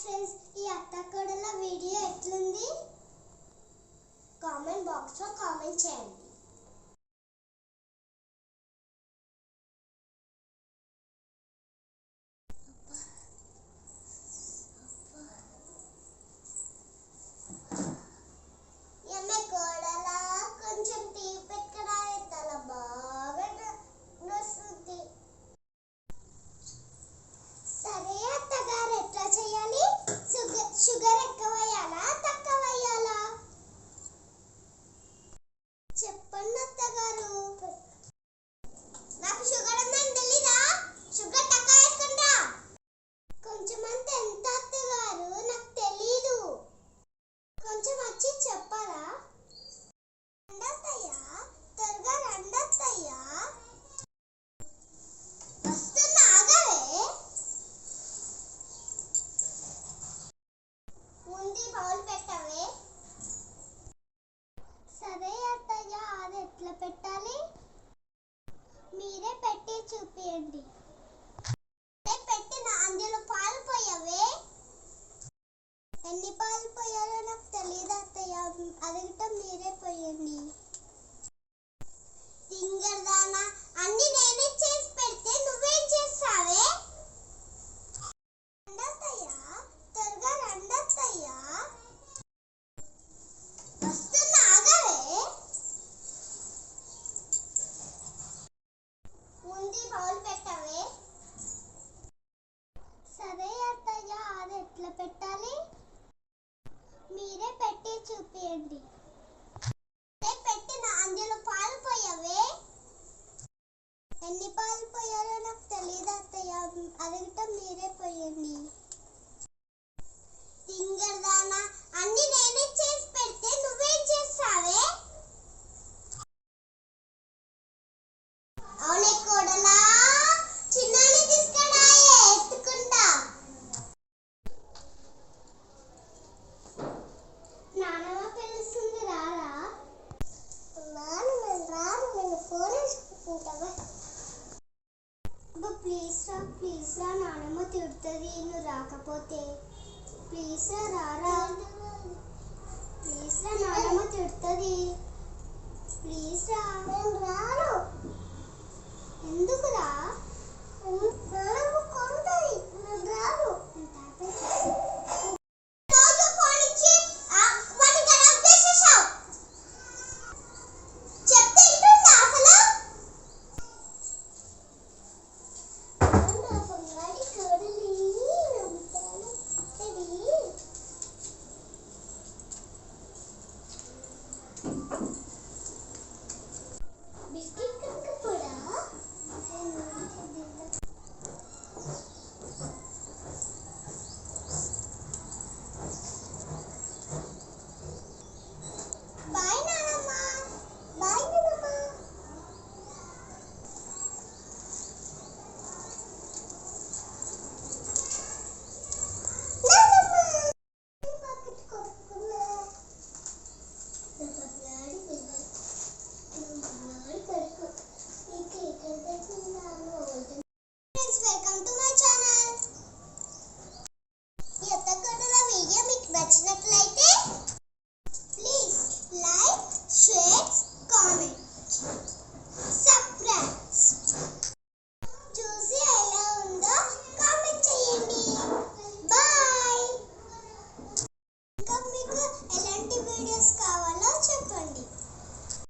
Friends ఈ అత్తకొడల video ఎట్లుంది? కామెంట్ బాక్స్లో కామెంట్ చేయండి. పెట్టాలి? మీరే పెట్టి చూపియండి. పెట్టిన అందులో పాలు పోయావే? ఎన్ని పాలు పోయాలో నాకు తెలియదు అత్తయ్య. అడగటం మీరే పోయండి. తింగరదానా అన్ని బౌల్ పెట్టవే. సరే అత్తయ్య అది ఎట్లా పెట్టాలి? మీరే పెట్టి చూపియండి. పెట్టిన అందులో పాలు పోయావే. ఎన్ని పాలు పోయాలో నాకు తెలియదు అత్తయ్య. అడగటం మీరే పోయండి. తింగరదానా అన్ని నేనే ప్లీజ్ రా ప్లీజ్ రా నానమ్మ తిడుతుంది నువ్వు రాకపోతే. ప్లీజ్ రా రారా ప్లీజ్ రా నానమ్మ తిడుతుంది. ప్లీజ్ రా. నేను రాను. ఎందుకురా?